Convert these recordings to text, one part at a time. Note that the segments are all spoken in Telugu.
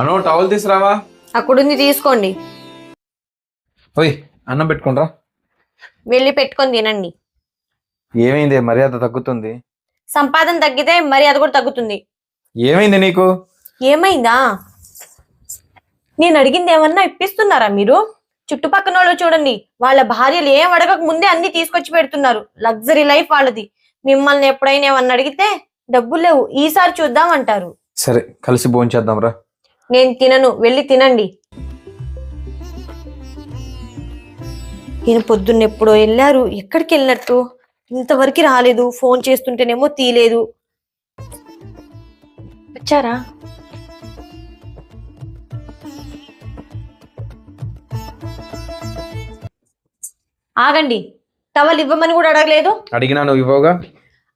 అను టవల్ తీసురావా అక్కడుంది తీసుకోండి. ఓయ్ అన్నం పెట్టుకుంట్రా వెళ్ళి పెట్టుకొని తినండి. ఏమైంది? మర్యాద తగ్గుతుంది. సంపాదన తగ్గితే మరి అది కూడా తగ్గుతుంది. ఏమైంది నీకు? ఏమైందా? నేను అడిగింది ఏమన్నా ఇప్పిస్తున్నారా మీరు? చుట్టుపక్కల వాళ్ళు చూడండి వాళ్ళ భార్యలు ఏం అడగక ముందే అన్ని తీసుకొచ్చి పెడుతున్నారు. లగ్జరీ లైఫ్ వాళ్ళది. మిమ్మల్ని ఎప్పుడైనా ఏమన్నా అడిగితే డబ్బులు లేవు ఈసారి చూద్దాం అంటారు. సరే కలిసి భోంచేద్దాం రా నేను తినను వెళ్ళి తినండి. ఈయన పొద్దున్న ఎప్పుడో వెళ్ళారు. ఎక్కడికి వెళ్ళినట్టు? ఇంతవరకు రాలేదు. ఫోన్ చేస్తుంటేనేమో తీలేదు వచ్చారా? ఆగండి. టవల్ ఇవ్వమని కూడా అడగలేదు? అడిగినా నువ్వు ఇవ్వగా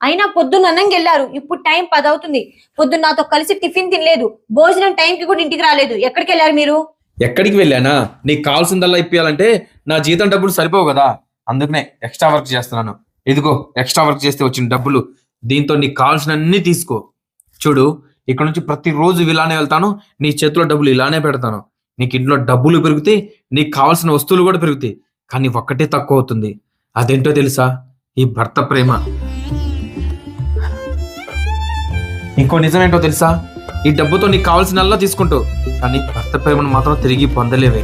అయినా పొద్దున్న అన్నంకి వెళ్ళారు ఇప్పుడు టైం పది అవుతుంది పొద్దున్న నాతో కలిసి టిఫిన్ తినలేదు. భోజనం టైంకి కూడా ఇంటికి రాలేదు. ఎక్కడికి వెళ్ళారు మీరు? ఎక్కడికి వెళ్ళానా? నీకు కావాల్సిందల్లా ఇప్పించాలంటే నా జీతం డబ్బులు సరిపోవు కదా. అందుకనే ఎక్స్ట్రా వర్క్ చేస్తున్నాను. ఇదిగో ఎక్స్ట్రా వర్క్ చేస్తే వచ్చిన డబ్బులు. దీంతో నీకు కావాల్సినన్ని తీసుకో. చూడు ఇక్కడ నుంచి ప్రతిరోజు ఇలానే వెళ్తాను. నీ చేతిలో డబ్బులు ఇలానే పెడతాను. నీకు ఇంట్లో డబ్బులు పెరుగుతాయి. నీకు కావాల్సిన వస్తువులు కూడా పెరుగుతాయి. కానీ ఒక్కటే తక్కువ అవుతుంది. అదేంటో తెలుసా? ఈ భర్త ప్రేమ. ఇంకో నిజమేంటో తెలుసా? ఈ డబ్బుతో నీకు కావాల్సిన తీసుకుంటూ. కానీ భర్త ప్రేమను మాత్రం తిరిగి పొందలేవే.